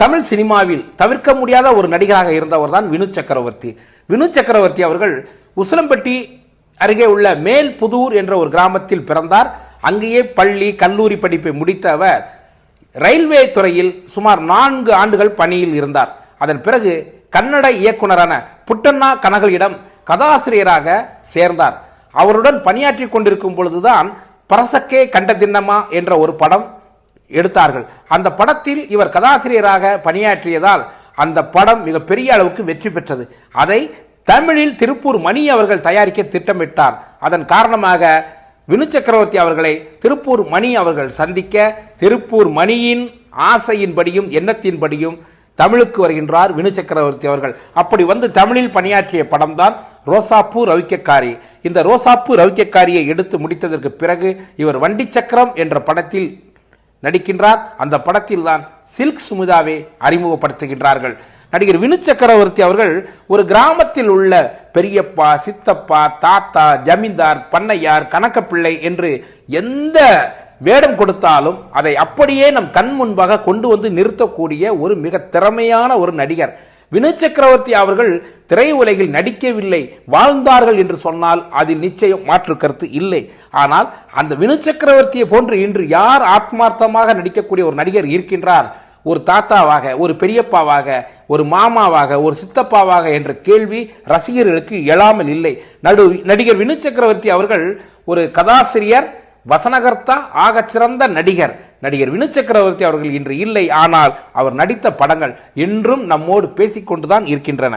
தமிழ் சினிமாவில் தவிர்க்க முடியாத ஒரு நடிகராக இருந்தவர் தான் வினு சக்கரவர்த்தி. வினு சக்கரவர்த்தி அவர்கள் உசிலம்பட்டி அருகே உள்ள மேல் புதூர் என்ற ஒரு கிராமத்தில் பிறந்தார். அங்கேயே பள்ளி கல்லூரி படிப்பை முடித்த அவர் ரயில்வே துறையில் சுமார் நான்கு ஆண்டுகள் பணியில் இருந்தார். அதன் பிறகு கன்னட இயக்குனரான புட்டண்ணா கனகலிடம் கதாசிரியராக சேர்ந்தார். அவருடன் பணியாற்றிக் கொண்டிருக்கும் பொழுதுதான் பரசக்கே கண்ட தின்னமா என்ற ஒரு படம் எடுத்தார்கள். அந்த படத்தில் இவர் கதாசிரியராக பணியாற்றியதால் அந்த படம் மிக பெரிய அளவுக்கு வெற்றி பெற்றது. அதை தமிழில் திருப்பூர் மணி அவர்கள் தயாரிக்க திட்டமிட்டார். அதன் காரணமாக வினு சக்கரவர்த்தி அவர்களை திருப்பூர் மணி அவர்கள் சந்திக்க திருப்பூர் மணியின் ஆசையின்படியும் எண்ணத்தின்படியும் தமிழுக்கு வருகின்றார் வினு சக்கரவர்த்தி அவர்கள். அப்படி வந்து தமிழில் பணியாற்றிய படம்தான் ரோசாப்பூ ரவிக்கக்காரி. இந்த ரோசாப்பூ ரவிக்கக்காரியை எடுத்து முடித்ததற்கு பிறகு இவர் வண்டி சக்கரம் என்ற படத்தில் நடிக்கின்றார். அந்த படத்தில் தான் சில்க் சுமிதாவை அறிமுகப்படுத்துகின்றார்கள். நடிகர் வினு சக்கரவர்த்தி அவர்கள் ஒரு கிராமத்தில் உள்ள பெரியப்பா சித்தப்பா தாத்தா ஜமீன்தார் பண்ணையார் கணக்கப்பிள்ளை என்று எந்த வேடம் கொடுத்தாலும் அதை அப்படியே நம் கண் முன்பாக கொண்டு வந்து நிறுத்தக்கூடிய ஒரு மிக திறமையான ஒரு நடிகர். வினு சக்கரவர்த்தி அவர்கள் திரையுலகில் நடிக்கவில்லை வாழ்ந்தார்கள் என்று சொன்னால் அதில் நிச்சயம் மாற்று கருத்து இல்லை. ஆனால் அந்த வினு சக்கரவர்த்தியை போன்று இன்று யார் ஆத்மார்த்தமாக நடிக்கக்கூடிய ஒரு நடிகர் இருக்கின்றார்? ஒரு தாத்தாவாக ஒரு பெரியப்பாவாக ஒரு மாமாவாக ஒரு சித்தப்பாவாக என்ற கேள்வி ரசிகர்களுக்கு எழாமல் இல்லை. நடு நடிகர் வினு சக்கரவர்த்தி அவர்கள் ஒரு கதாசிரியர் வசனகர்த்தா ஆகச் சிறந்த நடிகர். நடிகர் வினு சக்கரவர்த்தி அவர்கள் இன்று இல்லை ஆனால் அவர் நடித்த படங்கள் என்றும் நம்மோடு பேசிக்கொண்டுதான் இருக்கின்றன.